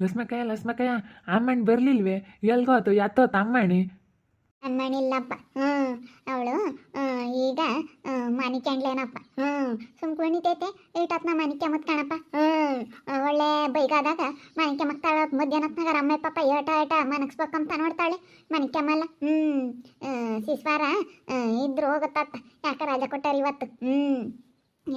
ಲಸ್ಮಕ್ಕಯ್ಯ ಲಸ್ಮಕ್ಕಯ್ಯ ಅಮ್ಮಣ್ಣ ಬರ್ಲಿಲ್ವೇ? ಎಲ್ಗೋತು ಯಾತೋತ್ ಅಮ್ಮಣ್ಣಿ ಅಮ್ಮಣ್ಣಿಲ್ಲಪ್ಪ ಹ್ಞೂ ಅವಳು ಈಗ ಮಾಣಿಕ್ಯಾಂಡ್ಲೇನಪ್ಪ ಹ್ಞೂ ಸುಮ್ಕೊಂಡಿತೈತೆ ಈಟತ್ನ ಮಾಣಿಕ್ಯ ಮುತ್ಕಣಪ್ಪ. ಹ್ಞೂ ಒಳ್ಳೆ ಬೈಗಾದಾಗ ಮಾಣಿಕ್ಯ ಮಕ್ತಾಳ ಮಧ್ಯಾಹ್ನತ್ನಾಗ ಅಮ್ಮ ಪಾಪ ಏಟ ಏಟ ಮನಗ್ಸ್ಬೇಕಂತ ನೋಡ್ತಾಳೆ ಮಾಣಿಕ್ಯಮ್ಮಲ್ಲ ಹ್ಞೂ ಸಿಸ್ವಾರ ಇದ್ರು ಹೋಗುತ್ತತ್ತ ಯಾಕೆ ರಾಜ ಕೊಟ್ಟಾರ ಇವತ್ತು? ಹ್ಞೂ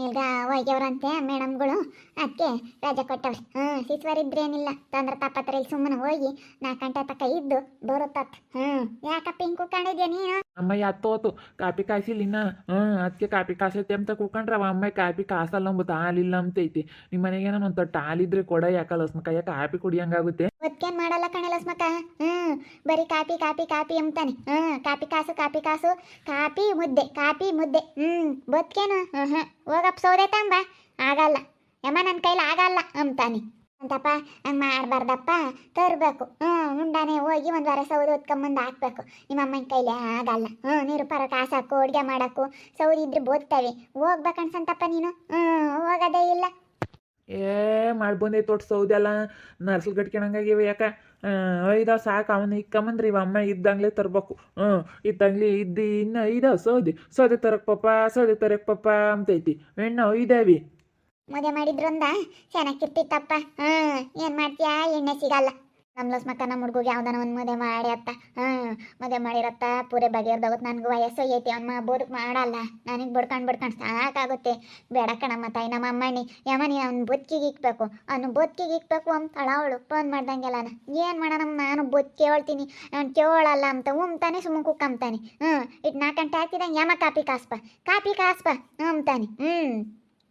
ಈಗ ಹೋಗ್ಯವ್ರಂತೆ ಮೇಡಮ್ಗಳು. ಅದಕ್ಕೆ ರಜೆ ಕೊಟ್ಟವ್ರೆ ಹ್ಞೂ ಸಿಸುವರಿದ್ರೇನಿಲ್ಲ ಏನಿಲ್ಲ ತಾಪತ್ರ ಇಲ್ಲಿ ಸುಮ್ಮನೆ ಹೋಗಿ ನಾಲ್ಕು ಗಂಟೆ ತಕ್ಕ ಇದ್ದು ಬರುತ್ತತ್. ಹ್ಞೂ ಯಾಕಪ್ಪ ಹಿಂಗೆ ಕೂತ್ಕೊಂಡಿದ್ಯಾ ನೀನು? ಅಮ್ಮ ಯಾತೋತು ಕಾಪಿ ಕಾಯಿಸಿಲ್ಲ ಹ್ಞೂ ಅದಕ್ಕೆ ಕಾಪಿ ಕಾಸೈತೆ ಅಂತ ಕೂಕೊಂಡ್ರೆ ಅವ ಅಮ್ಮ ಕಾಪಿ ಕಾಸಲ್ಲ ಅಂಬುದು ಹಾಲಿಲ್ಲ ಅಂತೈತಿ. ನಿಮ್ಮ ಮನೆಗೇನೋ ಒಂದು ತೊಟ್ಟ ಹಾಲಿದ್ರೆ ಕೊಡ ಯಾಕ ಯಾಕೆ ಕಾಪಿ ಕುಡಿಯಂಗಾಗುತ್ತೆ? ಒತ್ಕೇನ್ ಮಾಡಲ್ಲ ಕಣೆ ಲಸ್ಮಕ ಹ್ಮ್ ಬರೀ ಕಾಪಿ ಕಾಪಿ ಕಾಪಿ ಅಂತಾನೆ ಹ್ಞೂ ಕಾಪಿ ಕಾಸು ಕಾಪಿ ಕಾಸು ಕಾಪಿ ಮುದ್ದೆ ಕಾಪಿ ಮುದ್ದೆ. ಹ್ಮ್ ಬದುಕೇನು? ಹ್ಮ್ ಹ್ಮ್. ಹೋಗಪ್ಪ ಸೌದೆ ತಂಬ. ಆಗಲ್ಲ. ಯಮ್ಮ ನನ್ನ ಕೈಲಿ ಆಗಲ್ಲ ಅಂತಾನೆ ಅಂತಪ್ಪ, ಹಂಗೆ ಮಾಡಬಾರ್ದಪ್ಪ. ತರಬೇಕು. ಹ್ಞೂ ಉಂಡಾನೆ ಹೋಗಿ ಒಂದು ವಾರ ಸೌದೆ ಹೊತ್ಕೊಂಬಂದು ಹಾಕ್ಬೇಕು. ನಿಮ್ಮ ಅಮ್ಮನ ಕೈಲಿ ಆಗಲ್ಲ. ಹ್ಞೂ ನೀರು ಪರ ಕಾಸು ಹಾಕು, ಅಡುಗೆ ಮಾಡಾಕು. ಸೌದೆ ಇದ್ರೆ ಬೋದ್ತವೆ. ಹೋಗ್ಬೇಕನ್ಸಂತಪ್ಪ ನೀನು. ಹ್ಞೂ ಹೋಗೋದೇ ಇಲ್ಲ. ಏ ಮಾಡ್ಬಂದೈತೆ ತೊಟ್ಟು ಸೌದೆಲ್ಲ ನರ್ಸಲ್ ಗಟ್ಕೊಳಂಗಾಗಿವೆ ಯಾಕ? ಐದಾವ್ ಸಾಕು ಅವನು ಇಕ್ಕಂಬಂದ್ರಿ ಇವ ಅಮ್ಮ ಇದ್ದಂಗ್ಲೆ ತರ್ಬೇಕು. ಹ್ಞೂ, ಇದ್ದಂಗ್ಲಿ ಇದ್ದು, ಇನ್ನು ಐದಾವ್ ಸೌದೆ. ಸೌದೆ ತರಕ್ ಪಪ್ಪ ಸೌದೆ ತರಕ್ ಪಪ್ಪ ಅಂತೈತಿ. ಹೆಣ್ಣು ಐದಾವಿ ಮದುವೆ ಮಾಡಿದ್ರಿಂದ? ಚೆನ್ನಾಗಿರ್ತಿತ್ತಪ್ಪ ಹ್ಮ್ ಏನು ಮಾಡ್ತೀಯಾ? ಎಣ್ಣೆ ಸಿಗಲ್ಲ. ನಮ್ಮ ಲಸ್ಮಕ್ಕ ನಮ್ಮ ಹುಡುಗಿಗೆ ಯಾವ್ದಾನ ಒಂದು ಮದುವೆ ಮಾಡಿ ಅತ್ತ ಹ್ಮ್ ಮದುವೆ ಮಾಡಿರತ್ತ. ಪೂರೆ ಬಗೆಹರ್ದೋಗುತ್ತೆ ನನಗೂ ವಯಸ್ಸು ಐತಿ. ಅಮ್ಮ ಬದುಕು ಮಾಡಲ್ಲ. ನನಗೆ ಬಡ್ಕೊಂಡು ಬಡ್ಕೊಂಡು ಸಾಕಾಗುತ್ತೆ. ಬೇಡ ಕಣಮ್ಮ ತಾಯಿ, ನಮ್ಮ ಅಮ್ಮಣ್ಣಿ. ಯಮ್ಮ ನೀ ಅವ್ನ ಬದುಕಿಗೆ ಇಕ್ಬೇಕು. ಅವ್ನು ಬದುಕಿಗೆ ಇಕ್ಬೇಕು ಅಂತಾಳ ಅವಳು ಫೋನ್ ಮಾಡ್ದಂಗೆಲ್ಲ ಏನು ಮಾಡೋಣ ನಾನು ಬದ್ ಕೇಳ್ತೀನಿ ಅವ್ನು ಕೇಳಲ್ಲ ಅಂತ ಉಮ್ತಾನೆ ಸುಮ್ಮ ಕುಕ್ಕಂತಾನೆ ಹ್ಞೂ ಇಟ್ಟು ನಾಲ್ಕು ಗಂಟೆ ಹಾಕಿದಂಗೆ ಯಮ್ಮ ಕಾಪಿ ಕಾಸ್ಪ. ಕಾಪಿ ಕಾಸ್ಪ ಅಂತಾನೆ ಹ್ಞೂ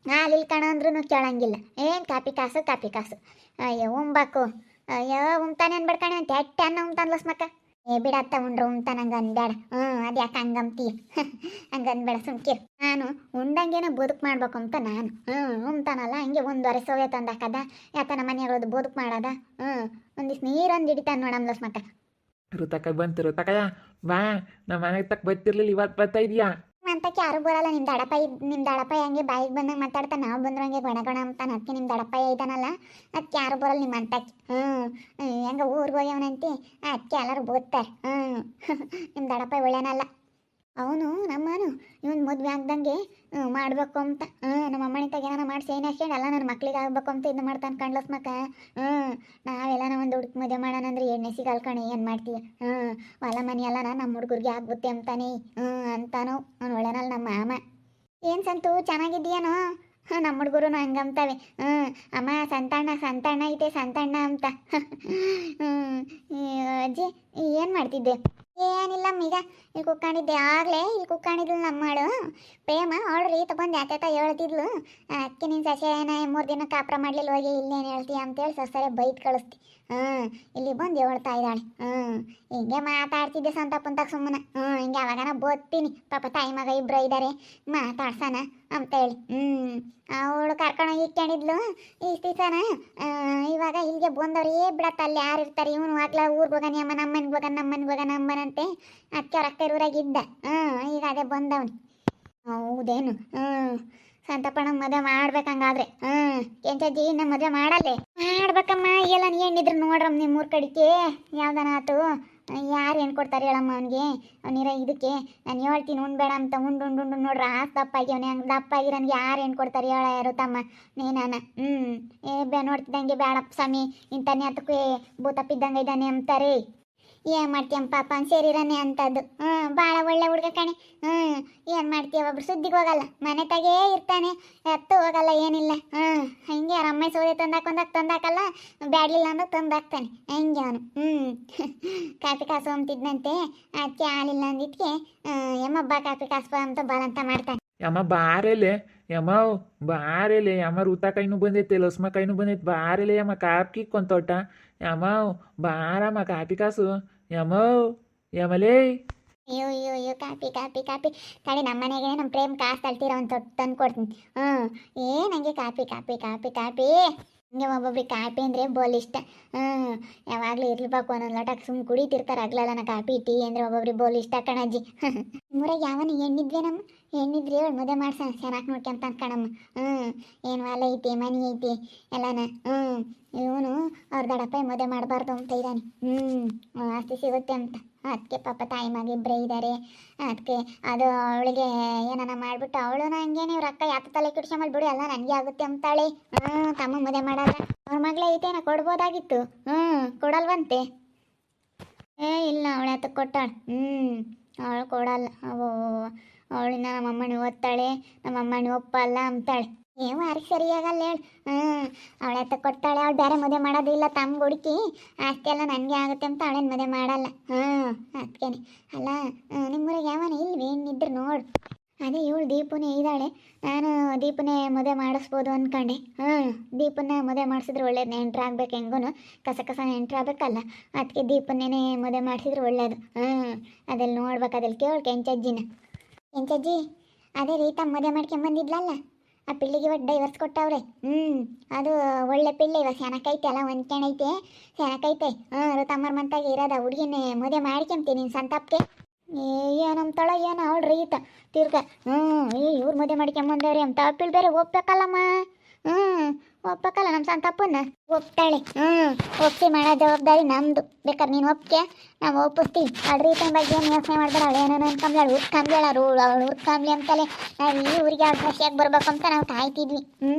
ಹಾಲಿಲ್ ಕಣ ಅಂದ್ರೂ ಕೇಳಂಗಿಲ್ಲ. ಏನು ಕಾಪಿ ಕಾಸು ಕಾಪಿ ಕಾಸು. ಅಯ್ಯೋ, ಉಂಬಾಕು. ಅಯ್ಯೋ ಉಮ್ತಾನೆ ಅನ್ಬೇಡ್ಕಣೆ ಅಂತ ಅನ್ನ ಉಮ್ತಾನ ಮಕ್ಕ ಏ ಬಿಡತ್ತ ಉಂಡ್ರು ಉಮ್ತಾನ ಹಂಗ ಅನ್ಬೇಡ ಹ್ಞೂ ಅದ್ಯಾಕ ಹಂಗಂತೀಯ ಹಂಗ ಅನ್ಬೇಡ ಸುಮ್ಕಿರ್. ನಾನು ಉಂಡಂಗೇನ ಬದುಕು ಮಾಡ್ಬೇಕು ಅಂತ ನಾನು. ಹ್ಞೂ ಉಮ್ತಾನಲ್ಲ ಹಂಗೆ ಒಂದುವರೆ ಸೋವೆ ತಂದಾಕದ ಯಾಕ ನಮ್ಮ ಮನೆಯವ್ರದ್ದು ಬದುಕು ಮಾಡದ. ಹ್ಞೂ ಒಂದಿಷ್ಟು ನೀರೊಂದು ಹಿಡಿತಾನ ನೋಡಮ್ ಲಸ್ಮಕ್ಕ ಋತಕ ಬಂತು ಋತಕಯ್ಯ ಬಾ ನಮ್ಮ ಮನೆಗೆ ತಕ್ಕ ಬತ್ತಿರ್ಲಿಲ್ಲ ಇವತ್ತು ಬರ್ತಾ ಇದೀಯಾ? ಅಂತಕ್ಕೆ ಯಾರು ಬರಲ್ಲ. ನಿಮ್ಮ ದಡಪ್ಪ ನಿಮ್ಮ ದಡಪ್ಪ ಹೆಂಗೆ? ಬಾಯಿಗೆ ಬಂದಂಗೆ ಮಾತಾಡ್ತಾ ನಾವು ಬಂದ್ರೆ ಹಂಗೆ ಗೊಣ ಗೊಣ ಅಂತಾನೆ ಅದಕ್ಕೆ ನಿಮ್ಮ ದಡಪ್ಪ ಇದ್ದಾನಲ್ಲ ಅದಕ್ಕೆ ಯಾರು ಬರಲ್ಲ ನಿಮ್ಮ ಅಂತಕ್ಕೆ. ಹ್ಞೂ ಹೆಂಗೆ ಊರಿಗೆ ಹೋಗ್ಯವನಂತಿ? ಅದಕ್ಕೆ ಎಲ್ಲರೂ ಬೋದ್ತಾರೆ ಹ್ಞೂ ನಿಮ್ಮ ದಡಪ್ಪ ಒಳ್ಳೆನಲ್ಲ. ಅವನು ನಮ್ಮನು, ಇವನ್ ಮದ್ವೆ ಆಗ್ದಂಗೆ ಮಾಡಬೇಕು ಅಂತ ನಮ್ಮ ಅಮ್ಮನಿತಾಗ ಏನಾರ ಮಾಡಿ ಸೇನೆ ಹಾಕ್ಯಂಡು ಅಲ್ಲ ನನ್ನ ಮಕ್ಳಿಗೆ ಆಗ್ಬೇಕು ಅಂತ ಇದು ಮಾಡ್ತಾನೆ ಕಣ್ಲಸ್ ಮಕ್ಕ. ಹ್ಞೂ ನಾವೆಲ್ಲ ಒಂದು ಹುಡುಕ್ ಮದುವೆ ಮಾಡೋಣ ಅಂದ್ರೆ ಎಣ್ಣೆ ಸಿಗಲ್ ಕಣೆ, ಏನು ಮಾಡ್ತೀಯ? ಹ್ಞೂ ಹೊಲ ಮನೆ ಎಲ್ಲ ನಮ್ಮ ಹುಡುಗರಿಗೆ ಆಗುತ್ತೆ ಅಂತಾನೆ. ಹ್ಞೂ ಅಂತಾನು, ಅವ್ನು ಒಳ್ಳೆನಲ್ಲ ನಮ್ಮ ಮಾಮ. ಏನು ಸಂತು, ಚೆನ್ನಾಗಿದ್ದೀಯನೋ? ನಮ್ಮ ಹುಡುಗರು ಹಂಗಂತಾವೆ ಹ್ಞೂ ಅಮ್ಮ, ಸಂತಣ್ಣ ಸಂತಣ್ಣ ಐತೆ, ಸಂತಣ್ಣ ಅಂತ. ಹ್ಞೂ ಅಜ್ಜಿ, ಏನು ಮಾಡ್ತಿದ್ದೆ? ಏನಿಲ್ಲ ಈಗ ಇಲ್ಲಿ ಕುಕ್ಕೊಂಡಿದ್ದೆ ಆಗ್ಲೇ ಇಲ್ಲಿ ಕುಕ್ಕೊಂಡಿದ್ಲು ನಮ್ಮ ಮಾಡು ಪ್ರೇಮ, ಅವಳು ಈತ ಬಂದು ಯಾಕೆ ಹೇಳ್ತಿದ್ಲು. ಅದಕ್ಕೆ ಸಸಿ ಸಸ್ಯನ ಮೂರು ದಿನ ಕಾಪ್ರ ಮಾಡ್ಲಿಲ್ಲ ಹೋಗಿ ಇಲ್ಲೇನು ಹೇಳ್ತೀಯ ಅಂತೇಳಿ ಸಸರೆ ಬೈದ್ ಕಳಿಸ್ತಿ. ಹ್ಞೂ ಇಲ್ಲಿ ಬಂದು ಹೇಳ್ತಾ ಇದ್ದಾಳೆ. ಹ್ಞೂ ಹಿಂಗೆ ಮಾತಾಡ್ತಿದ್ದೆ ಸಂತ ಪುಂತಾಗ ಸುಮ್ಮನೆ. ಹ್ಞೂ ಹಿಂಗೆ ಯಾವಾಗನ ಬೋದ್ತೀನಿ ಪಾಪ ತಾಯಿ ಮಗ ಇಬ್ಬರು ಇದ್ದಾರೆ ಮಾತಾಡ್ಸಣ ಅಂತೇಳಿ. ಹ್ಞೂ ಅವಳು ಕರ್ಕೊಂಡೋಗಿ ಇಕ್ಕೊಂಡಿದ್ಲು. ಇಷ್ಟು ದಿವಸನ ಇವಾಗ ಇಲ್ಲಿಗೆ ಬಂದವ್ರು ಏ ಬಿಡತ್ತ ಅಲ್ಲಿ ಯಾರು ಇರ್ತಾರೆ? ಇವನು ಆಗ್ಲ ಊರಿಗೆ ಹೋಗಾನಿ, ಅಮ್ಮ ನಮ್ಮ ಮನೆಗೆ ಹೋಗ ನಮ್ಮ ಮನೆಗೆ ನಮ್ಮನಂತೆ ಅದಕ್ಕೆ ಅವ್ರ ಅಕ್ಕ ಊರಾಗ ಇದ್ದ. ಹ್ಞೂ, ಈಗ ಅದೇ ಬಂದವನು. ಹೌದೇನು? ಹ್ಞೂ. ಸಂತಪಣ ಮದುವೆ ಮಾಡ್ಬೇಕಂಗಾದ್ರೆ. ಹ್ಞೂ. ಕೆಂಚಜ್ಜಿ ನಮ್ಮ ಮದುವೆ ಮಾಡಲ್ಲೇ? ಮಾಡ್ಬೇಕಮ್ಮ ಎಲ್ಲ ಏನಿದ್ರು ನೋಡ್ರಮ್ಮ ನಿಮ್ಮ ಮೂರ್ ಕಡಿಕೆ. ಯಾವ್ದನ ಆತು ಯಾರು ಏನು ಕೊಡ್ತಾರೆ ಹೇಳಮ್ಮ ಅವನಿಗೆ? ಅವನಿರ ಇದಕ್ಕೆ. ನಾನು ಹೇಳ್ತೀನಿ ಉಣ್ಬೇಡ ಅಂತ ಉಂಡು ಉಂಡು ಉಂಡು ನೋಡ್ರ, ಆ ದಪ್ಪ ಆಗ್ಯವನೆ ಹಂಗೆ ದಪ್ಪ ನನಗೆ ಯಾರು ಏನು ಕೊಡ್ತಾರೆ ಹೇಳ ಯಾರು ತಮ್ಮ ನೀನಾನ ಹ್ಞೂ. ಏ, ಬೇ, ನೋಡ್ತಿದ್ದಂಗೆ ಬೇಡಪ್ಪ ಸ್ವಾಮಿ. ಇಂತಾನೆ ಅದಕ್ಕೆ ಭೂತಪ್ಪಿದ್ದಂಗೆ ಇದ್ದಾನೆ ಅಂತಾರೆ. ಏನು ಮಾಡ್ತೀಯಮ್ಮ ಪಾಪ, ಅವ್ನು ಅಂತದ್ದು. ಹ್ಞೂ ಭಾಳ ಒಳ್ಳೆ ಹುಡುಗ ಕಣೆ. ಹ್ಞೂ ಏನು ಮಾಡ್ತೀಯ ಒಬ್ರು ಸುದ್ದಿಗೆ ಹೋಗಲ್ಲ. ಮನೆ ತಗೇ ಇರ್ತಾನೆ. ಎತ್ತು ಹೋಗಲ್ಲ, ಏನಿಲ್ಲ. ಹ್ಞೂ ಹಂಗೆ ಅವ್ರ ಅಮ್ಮ ಸೌದೆ ತಂದಾಕೊಂಡಾಗ ತಂದಾಕಲ್ಲ, ಬ್ಯಾಡ್ಲಿಲ್ಲ ಅಂದ್ರೆ ತಂದಾಕ್ತಾನೆ. ಹಂಗೆ ಅವನು. ಹ್ಞೂ ಕಾಫಿ ಕಾಸು ಅಂತಿದ್ನಂತೆ. ಅದಕ್ಕೆ ಹಾಲಿಲ್ಲ ಅಂದಿದ್ಕೆ ಯಮ್ಮಬ್ಬ ಕಾಫಿ ಕಾಸು ಅಂತ ಬಲಂತ ಮಾಡ್ತಾನೆ. ಯಮ್ಮ ಬಾರೆಲೆ ಯಮ್ಮ ಬಾರೆಲೆ ಯಮ್ಮ ರೂತ ಕೈನು ಬಂದೈತೆ ಲಸ್ಮ ಕೈನು ಬಂದೈತೆ ಬಾರೆಲೆ ಯಮ್ಮ ಕಾಪಿ ಕೊಂತೋಟ ಯಮ್ಮ ಬಾರಮ್ಮ ಕಾಪಿ ಕಾಸು ಯಮ್ಮ ಯಮಲೇ ಅಯ್ಯೋ ಅಯ್ಯೋ ಅಯ್ಯೋ ಕಾಪಿ ಕಾಪಿ ಕಾಪಿ ತಡಿ ನಮ್ಮ ಮನೆಗೆ ನಮ್ಮ ಪ್ರೇಮ್ ಕಾಸು ತಳ್ತೀರ ಒಂದು ತಂದು ಕೊಡ್ತೀನಿ ಹ್ಞೂ ಏ ನನಗೆ ಕಾಪಿ ಕಾಪಿ ಕಾಪಿ ಕಾಪಿ ಹಂಗೆ ಒಬ್ಬೊಬ್ರಿಗೆ ಕಾಪಿ ಅಂದರೆ ಬೋಲ್ ಇಷ್ಟ. ಹ್ಞೂ ಯಾವಾಗಲೂ ಇರ್ಬೇಕು ಒಂದೊಂದು ಲೋಟಕ್ಕೆ ಸುಮ್ ಕುಡಿತಿರ್ತಾರೆ. ಆಗ್ಲಲ್ಲ ನಾ ಕಾಪಿ ಟೀ ಅಂದರೆ ಒಬ್ಬೊಬ್ರಿಗೆ ಬೋಲ್ ಇಷ್ಟ ಕಣಜ್ಜಿ. ಮೂರಾಗ ಯಾವನ ಹೆಣ್ಣಿದ್ವಿ ನಮ್ಮ ಹೆಣ್ಣಿದ್ರಿ ಹೇಳಿ ಮದುವೆ ಮಾಡ್ಸ ಚೆನ್ನಾಗಿ ನೋಡ್ಕೊಂತ ಕಣಮ್ಮ. ಹ್ಞೂ ಏನು ಹೊಲ ಐತಿ, ಮನೆ ಐತಿ, ಎಲ್ಲನ. ಹ್ಞೂ ಇವನು ಅವ್ರ ದಡಪ್ಪ ಮದುವೆ ಮಾಡಬಾರ್ದು ಅಂತ ಇದ್ದಾನೆ ಹ್ಞೂ ಆಸ್ತಿ ಸಿಗುತ್ತೆ ಅಂತ. ಅದಕ್ಕೆ ಪಾಪ ತಾಯಿ ಮಗ ಇಬ್ಬರೇ ಇದ್ದಾರೆ ಅದಕ್ಕೆ ಅದು ಅವಳಿಗೆ ಏನಾನ ಮಾಡಿಬಿಟ್ಟು ಅವಳು ಹಂಗೇನೆ ಇವ್ರ ಅಕ್ಕ ಯಾತ ತಲೆ ಕೆಡ್ಸ್ಕೊಂಬಲ್ ಬಿಡು ಎಲ್ಲ ನನಗೆ ಆಗುತ್ತೆ ಅಂತಾಳೆ. ಹ್ಞೂ ತಮ್ಮ ಮದುವೆ ಮಾಡಲ್ಲ ಅವ್ರ ಮಗಳೇ ಐತೇನ ಕೊಡ್ಬೋದಾಗಿತ್ತು. ಹ್ಞೂ ಕೊಡಲ್ವಂತೆ. ಏ, ಇಲ್ಲ, ಅವಳ ಹತ್ತ ಕೊಟ್ಟಾಳು? ಹ್ಞೂ ಅವಳು ಕೊಡಲ್ಲ. ಓ ಅವಳಿನ ನಮ್ಮ ಅಮ್ಮನ ಓದ್ತಾಳೆ ನಮ್ಮ ಅಮ್ಮನ ಒಪ್ಪಲ್ಲ ಅಂತಾಳೆ. ಏ ವಾರಿಗೆ ಸರಿಯಾಗಲ್ಲ ಹೇಳು. ಹ್ಞೂ ಅವಳೆ ಹತ್ತ ಕೊಡ್ತಾಳೆ, ಅವಳು ಬೇರೆ ಮದುವೆ ಮಾಡೋದಿಲ್ಲ ತಮ್ಮ ಹುಡುಕಿ. ಆಸ್ತಿ ಎಲ್ಲ ನನಗೆ ಆಗುತ್ತೆ ಅಂತ ಅವಳೇನು ಮದುವೆ ಮಾಡಲ್ಲ. ಹ್ಞೂ ಅದಕ್ಕೇನೆ ಅಲ್ಲ ನಿಮ್ಮೂರಿಗೆ ಯಾವನ ಇಲ್ವಿ? ಇನ್ನಿದ್ರು ನೋಡು. ಅದೇ ಇವಳು ದೀಪನೇ ಇದ್ದಾಳೆ. ನಾನು ದೀಪನೇ ಮದುವೆ ಮಾಡಿಸ್ಬೋದು ಅಂದ್ಕೊಂಡೆ ಹ್ಞೂ ದೀಪನ್ನ ಮದುವೆ ಮಾಡಿಸಿದ್ರೆ ಒಳ್ಳೇದು ನೆಂಟ್ರಾಗ್ಬೇಕು ಹೆಂಗೂ ಕಸ ಕಸ ನೆಂಟ್ರಾಗಬೇಕಲ್ಲ ಅದಕ್ಕೆ ದೀಪನ್ನೇ ಮದುವೆ ಮಾಡಿಸಿದ್ರೆ ಒಳ್ಳೇದು. ಹ್ಞೂ ಅದೆಲ್ಲ ನೋಡ್ಬೇಕು ಅದಲ್ಲಿ ಕೇಳು ಕೆಂಚಜ್ಜಿನ. ಕೆಂಚಜ್ಜಿ, ಅದೇ ರೀತ ಮದುವೆ ಮಾಡ್ಕೊಂಬಂದಿದ್ಲಲ್ಲ? ಆ ಪಿಳ್ಳಿಗೆ ಇವತ್ತು ಡೈವರ್ಸ್ ಕೊಟ್ಟವ್ರೆ. ಹ್ಞೂ ಅದು ಒಳ್ಳೆ ಪಿಳ್ಳೆ ಇವಾಗ ಸೆನಕೈತೆ ಅಲ್ಲ ಹೊಂದ್ಕೊಂಡೈತೆ ಸೆನಕೈತೆ ಹ್ಞೂ ಋತಮ್ಮರ ಮಂತಾಗಿ ಇರೋದ, ಹುಡುಗಿನ ಮದುವೆ ಮಾಡ್ಕೊಂತೀನಿ ನಿನ್ನ ಸಂತಾಪಕ್ಕೆ ಏ ತಳ ಏನು ಅವಳು ರೀತ ತಿರ್ಗ ಹ್ಞೂ ಇವ್ರು ಮದುವೆ ಮಾಡ್ಕೊಂಬಂದವ್ರಿ ಅಂತ ಅಪ್ಪಿಳ್ ಬೇರೆ ಹೋಗ್ಬೇಕಲ್ಲಮ್ಮ. ಹ್ಞೂ ಒಪ್ಪಕ್ಕಲ್ಲ ನಮ್ಮ ತಪ್ಪನ್ನ ಒಪ್ತಾಳೆ. ಹ್ಞೂ ಒಪ್ಸಿ ಮಾಡೋ ಜವಾಬ್ದಾರಿ ನಮ್ಮದು ಬೇಕಾದ್ರೆ ನೀನು ಒಪ್ಕೆ ನಾವು ಒಪ್ಪಿಸ್ತೀವಿ ಅಡ್ರಿ ಟೈಮ್ ಬಗ್ಗೆ ಏನು ಯೋಚನೆ ಮಾಡ್ಬೇಡ. ಅವಳು ಏನೋ ಅನ್ಕೊಂಬ್ಲಾಳು ಊರ್ ಕಂಬ್ಲಾಳು ಅವಳು ಊರ್ ಕಂಬ್ಲಿ ಅಂತಲೇ ನಾವು ಈ ಊರಿಗೆ ಅವ್ಳ ಖುಷಿಯಾಗಿ ಬರ್ಬೇಕು ಅಂತ ನಾವು ಕಾಯ್ತಿದ್ವಿ ಹ್ಞೂ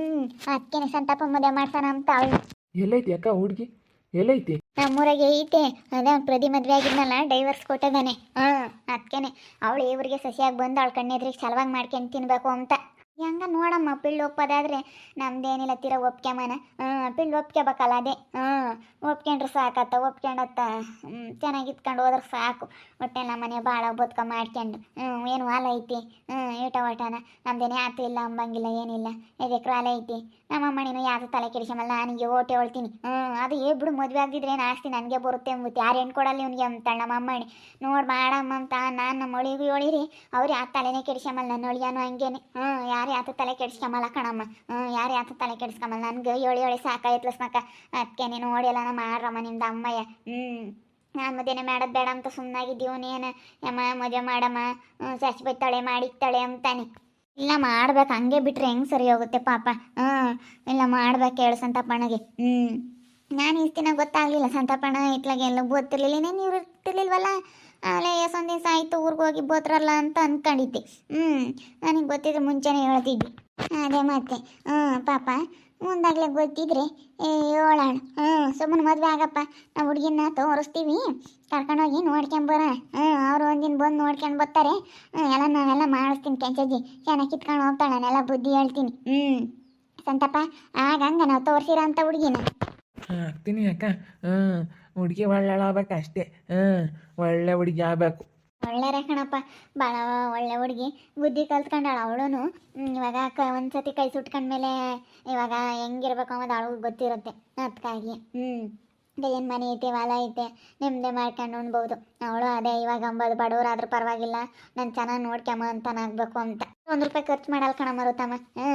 ಅದಕ್ಕೇನೆ ಸಂತಾಪ ಮದುವೆ ಮಾಡ್ಸೋಣ ಅಂತ ಅವಳು. ಎಲ್ಲೈತಿ ಅಕ್ಕ ಹುಡುಗಿ? ಎಲ್ಲೈತಿ? ನಮ್ಮೂರಾಗೆ ಐತೆ. ಅದೇ ಅವ್ನು ಪ್ರತಿ ಮದುವೆ ಆಗಿದ್ನಲ್ಲ ಡೈವರ್ಸ್ ಕೊಟ್ಟಿದ್ದಾನೆ. ಹಾಂ ಅದಕ್ಕೇನೆ ಅವಳು ಇವ್ರಿಗೆ ಸಸಿಯಾಗಿ ಬಂದು ಅವಳ ಕಣ್ಣೆದ್ರಿಗೆ ಸಲುವಾಗಿ ಮಾಡ್ಕೊಂಡು ತಿನ್ಬೇಕು ಅಂತ. ಹೆಂಗ ನೋಡಮ್ಮ ಪಿಳ್ಳು ಒಪ್ಪದಾದ್ರೆ ನಮ್ದೇನಿಲ್ಲ ತೀರ ಒಪ್ಕ್ಯಮನ ಹ್ಞೂ ಪಿಳ್ಳು ಒಪ್ಕ್ಯಬೇಕಲ್ಲ ಅದೇ. ಹ್ಮ್, ಒಪ್ಕೊಂಡ್ರೆ ಸಾಕತ್ತ, ಒಪ್ಕೊಂಡತ್ತ. ಹ್ಮ್, ಚೆನ್ನಾಗಿ ಇತ್ಕೊಂಡು ಹೋದ್ರೆ ಸಾಕು. ಒಟ್ಟೆ ನಮ್ಮ ಮನೆ ಭಾಳ ಬದುಕ ಮಾಡ್ಕೊಂಡು ಹ್ಮ್, ಏನು ಹಾಲು ಐತಿ. ಹ್ಞೂ ಈಟ ಒಟನ ನಮ್ದೇನೆ ಆತು ಇಲ್ಲ, ಅಂಬಂಗಿಲ್ಲ, ಏನಿಲ್ಲ. ಎದೆ ಹಾಲು ಐತಿ? ನಮ್ಮ ಅಮ್ಮನಿನೂ ಯಾವುದು ತಲೆ ಕೆಡಿಸಮಲ್ಲ ನನಗೆ ಓಟೆ ಹೊಳ್ತೀನಿ. ಹ್ಮ್, ಅದು ಏ ಬಿಡು, ಮದುವೆ ಆಗಿದ್ರೆ ಏನು ಆಸ್ತಿ ನನಗೆ ಬರುತ್ತೆ ಅಂಬುತ್ತೆ ಯಾರು ಹೆಣ್ಣು ಕೊಡಲ್ಲ ಇವನಿಗೆ ಅಂತಾಳ ನಮ್ಮ ಅಮ್ಮಣಿ. ನೋಡಿ ಮಾಡಮ್ಮ ಅಂತ, ನಾನು ನಮ್ಮ ಒಳಿಗೂ ಹೇಳಿರಿ ಅವ್ರು ಯಾವ ತಲೆನೇ ಕೆಡಿಸಮಲ್ಲ ನನ್ನ ಒಳಿಯಾನು ಹಂಗೇನೆ ಹ್ಞೂ ಯಾರು ಯಾತ ತಲೆ ಕೆಡಿಸ್ಕೊಂಬಲ್ಲ ಕಣಮ್ಮ? ಯಾರು ಯಾತ ತಲೆ ಕೆಡಿಸ್ಕೊಂಬಲ್ಲ? ನನಗೆ ಏಳು ಏಳು ಸಾಕಾಯ್ತು ಸ್ನಕ ಅದಕ್ಕೆ ನೀನು ಓಡಿಯಲ್ಲ ಮಾಡ್ರಮ್ಮ ನಿಮ್ದು ಅಮ್ಮಯ್ಯ. ಹ್ಞೂ ನಾನು ಮದುವೆ ಮಾಡೋದು ಬೇಡ ಅಂತ ಸುಮ್ಮನಾಗಿದ್ದೀವಿ ನೀನು? ಯಮ್ಮ ಮದುವೆ ಮಾಡಮ್ಮ. ಸಸಿ ಬೈತಾಳೆ, ಮಾಡಿಕ್ತಾಳೆ ಅಂತಾನೆ. ಇಲ್ಲ, ಮಾಡ್ಬೇಕು. ಹಂಗೆ ಬಿಟ್ರೆ ಹೆಂಗೆ ಸರಿ ಹೋಗುತ್ತೆ ಪಾಪ. ಹ್ಞೂ ಇಲ್ಲ, ಮಾಡ್ಬೇಕು ಹೇಳು ಸಂತಪ್ಪಣ್ಣಗೆ. ಹ್ಞೂ ನಾನು ಇಷ್ಟಿನ ಗೊತ್ತಾಗಲಿಲ್ಲ. ಸಂತಪ್ಪಣ್ಣ ಇತ್ಲಾಗೆ ಎಲ್ಲ ಗೊತ್ತಿರ್ಲಿಲ್ಲ. ನೀವು ಇರ್ತಿರ್ಲಿಲ್ವಲ್ಲ ಆಮೇಲೆ ಎಷ್ಟೊಂದು ದಿವಸ ಆಯಿತು, ಊರಿಗೆ ಹೋಗಿ ಬೋತ್ರಲ್ಲ ಅಂತ ಅಂದ್ಕೊಂಡಿದ್ದೆ ಹ್ಞೂ ನನಗೆ ಗೊತ್ತಿದ್ರೆ ಮುಂಚೆನೇ ಹೇಳ್ತಿದ್ದೆ. ಅದೇ ಮತ್ತೆ. ಹ್ಞೂ ಪಾಪ, ಮುಂದಾಗಲೇ ಗೊತ್ತಿದ್ರೆ ಹೇಳೋಣ. ಹ್ಞೂ ಸುಮ್ಮನೆ ಮದುವೆ ಆಗಪ್ಪ. ನಾವು ಹುಡುಗಿನ ತೋರಿಸ್ತೀವಿ. ಕರ್ಕೊಂಡೋಗಿ ನೋಡ್ಕೊಂಬರ ಹ್ಞೂ ಅವರು ಒಂದಿನ ಬಂದು ನೋಡ್ಕೊಂಡು ಬರ್ತಾರೆ. ಹ್ಞೂ ಎಲ್ಲ ನಾವೆಲ್ಲ ಮಾಡಿಸ್ತೀನಿ ಕೆಂಚಜ್ಜಿ. ಚೆನ್ನಾಗಿ ಕಿತ್ಕೊಂಡು ಹೋಗ್ತಾಳೆ, ನಾನೆಲ್ಲ ಬುದ್ಧಿ ಹೇಳ್ತೀನಿ. ಹ್ಞೂ ಸಂತಪ್ಪ, ಆಗ ನಾವು ತೋರಿಸಿರೋ ಅಂಥ ಹುಡುಗಿನ. ಹಾಕ್ತೀನಿ ಅಕ್ಕ. ಹುಡುಗಿ ಒಳ್ಳೆಳಾಗ್ಬೇಕು ಅಷ್ಟೇ. ಹ್ಞೂ ಒಳ್ಳೆ ಹುಡುಗಿ ಆಗ್ಬೇಕು. ಒಳ್ಳೆ ಕಣಪ್ಪ. ಭಾಳ ಒಳ್ಳೆ ಹುಡುಗಿ. ಬುದ್ಧಿ ಕಲ್ತ್ಕೊಂಡಾಳ ಅವಳು ಇವಾಗ ಕ, ಒಂದ್ಸತಿ ಕೈ ಸುಟ್ಕೊಂಡ್ಮೇಲೆ ಇವಾಗ ಹೆಂಗಿರ್ಬೇಕು ಅನ್ನೋದು ಅವಳಿಗೆ ಗೊತ್ತಿರುತ್ತೆ. ಅದಕ್ಕಾಗಿ. ಹ್ಞೂ ಏನು ಮನೆ ಐತೆ, ಹೊಲ ಐತೆ ನೆಮ್ಮದಿ ಮಾಡ್ಕೊಂಡು ಉಣ್ಬೋದು. ಅವಳು ಅದೇ, ಇವಾಗ ಅಂಬೋದು ಬಡವರಾದ್ರೂ ಪರವಾಗಿಲ್ಲ. ನಾನು ಚೆನ್ನಾಗಿ ನೋಡ್ಕಮ್ಮ ಅಂತ ಆಗ್ಬೇಕು ಅಂತ. ಒಂದು ರೂಪಾಯಿ ಖರ್ಚು ಮಾಡಲ್ಲ ಕಣ ಮರುತಮ್ಮ ಹ್ಞೂ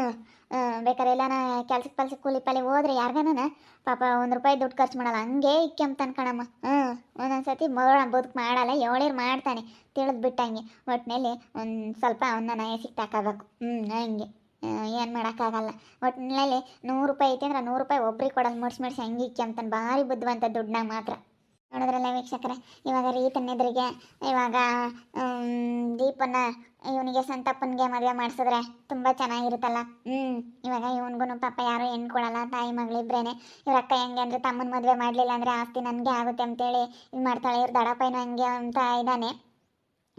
ಬೇಕಾದ್ರೆ ಎಲ್ಲ ಕೆಲ್ಸಕ್ಕೆ ಪಲ್ಸಕ್ಕೆ ಕೂಲಿ ಪಲ್ಲಿ ಹೋದ್ರೆ ಯಾರಿಗಾನ ಪಾಪ ಒಂದು ರೂಪಾಯಿ ದುಡ್ಡು ಖರ್ಚು ಮಾಡಲ್ಲ, ಹಂಗೆ ಇಕ್ಕೆಂಬ್ತಾನೆ ಕಣಮ್ಮ. ಹ್ಞೂ ಒಂದೊಂದ್ಸತಿ ಮಗಳ ಬದುಕು ಮಾಡಲ್ಲ ಏಳಿರ್ ಮಾಡ್ತಾನೆ, ತಿಳಿದು ಬಿಟ್ಟಂಗೆ. ಒಟ್ಟಿನಲ್ಲಿ ಒಂದು ಸ್ವಲ್ಪ ಅವನ್ನ ನಯಸಿಗೆ ತಾಕೋಬೇಕು ಹ್ಞೂ ಹಂಗೆ. ಏನು ಮಾಡೋಕ್ಕಾಗಲ್ಲ. ಒಟ್ಟಿನಲ್ಲಿ ನೂರು ರೂಪಾಯಿ ಐತೆ ಅಂದ್ರೆ ನೂರು ರೂಪಾಯಿ ಒಬ್ರಿಗೆ ಕೊಡೋದು ಮುಡ್ಸಿ ಮುಡ್ಸಿ ಹಂಗೆ ಅಂತ ಭಾರಿ ಬುದ್ಧಿವಂತ ದುಡ್ಡಾಗ ಮಾತ್ರ. ನೋಡಿದ್ರಲ್ಲ ವೀಕ್ಷಕರೇ, ಇವಾಗ ರೀತನ ಎದುರಿಗೆ, ಇವಾಗ ದೀಪನ ಇವನಿಗೆ ಸಂತಪ್ಪನಿಗೆ ಮದುವೆ ಮಾಡಿಸಿದ್ರೆ ತುಂಬ ಚೆನ್ನಾಗಿರುತ್ತಲ್ಲ. ಹ್ಞೂ ಇವಾಗ ಇವನಿಗೂ ಪಾಪ ಯಾರು ಹೆಣ್ಣು ಕೊಡಲ್ಲ, ತಾಯಿ ಮಗಳಿಬ್ರೇನೆ ಇವ್ರ ಅಕ್ಕ ಹೆಂಗೆ ಅಂದರೆ ತಮ್ಮನ ಮದುವೆ ಮಾಡಲಿಲ್ಲ ಅಂದರೆ ಆಸ್ತಿ ನನಗೆ ಆಗುತ್ತೆ ಅಂತೇಳಿ ಇದು ಮಾಡ್ತಾಳೆ. ಇವ್ರ ದಡಪ್ಪನ ಹಂಗೆ ಅಂತ ಇದ್ದಾನೆ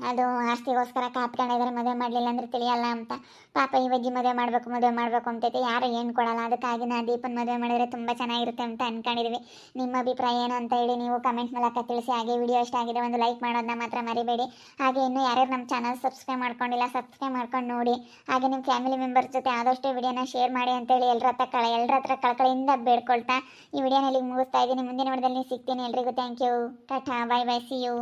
ಅದು ಆಸ್ತಿಗೋಸ್ಕರ ಕಾತ್ಕೊಂಡಿದ್ದಾರೆ ಮದುವೆ ಮಾಡಲಿಲ್ಲ ಅಂದ್ರೆ ತಿಳಿಯಲ್ಲ ಅಂತ. ಪಾಪ ಈ ಮದುವೆ ಮಾಡಬೇಕು ಮದುವೆ ಮಾಡಬೇಕು ಅಂತೈತೆ ಯಾರು ಏನು ಕೊಡಲ್ಲ, ಅದಕ್ಕಾಗಿ ನಾ ದೀಪನ ಮದುವೆ ಮಾಡಿದ್ರೆ ತುಂಬ ಚೆನ್ನಾಗಿರುತ್ತೆ ಅಂತ ಅನ್ಕೊಂಡಿದ್ದೀವಿ ನಿಮ್ಮ ಅಭಿಪ್ರಾಯ ಏನು ಅಂತ ಹೇಳಿ ನೀವು ಕಮೆಂಟ್ ಮೂಲಕ ತಿಳಿಸಿ. ಹಾಗೆ ವಿಡಿಯೋ ಇಷ್ಟ ಆಗಿದೆ ಒಂದು ಲೈಕ್ ಮಾಡೋದನ್ನ ಮಾತ್ರ ಮರಿಬೇಡಿ. ಹಾಗೆ ಇನ್ನೂ ಯಾರ್ಯಾರು ನಮ್ಮ ಚಾನಲ್ ಸಬ್ಸ್ಕ್ರೈಬ್ ಮಾಡ್ಕೊಂಡಿಲ್ಲ ಸಬ್ಸ್ಕ್ರೈಬ್ ಮಾಡ್ಕೊಂಡು ನೋಡಿ. ಹಾಗೆ ನಿಮ್ಮ ಫ್ಯಾಮಿಲಿ ಮೆಂಬರ್ಸ್ ಜೊತೆ ಆದಷ್ಟು ವಿಡಿಯೋನ ಶೇರ್ ಮಾಡಿ ಅಂತೇಳಿ ಎಲ್ಲರ ಹತ್ರ ಕಳ ಎಲ್ಲರ ಹತ್ರ ಕಳಕಳಿಯಿಂದ ಬೇಡ್ಕೊಳ್ತಾ ಈ ವಿಡಿಯೋನಲ್ಲಿ ಮುಗಿಸ್ತಾ ಇದ್ದೀನಿ. ಮುಂದಿನ ವಿಡಿಯೋದಲ್ಲಿ ಸಿಗ್ತೀನಿ ಎಲ್ರಿಗೂ. Thank you tata bye bye see you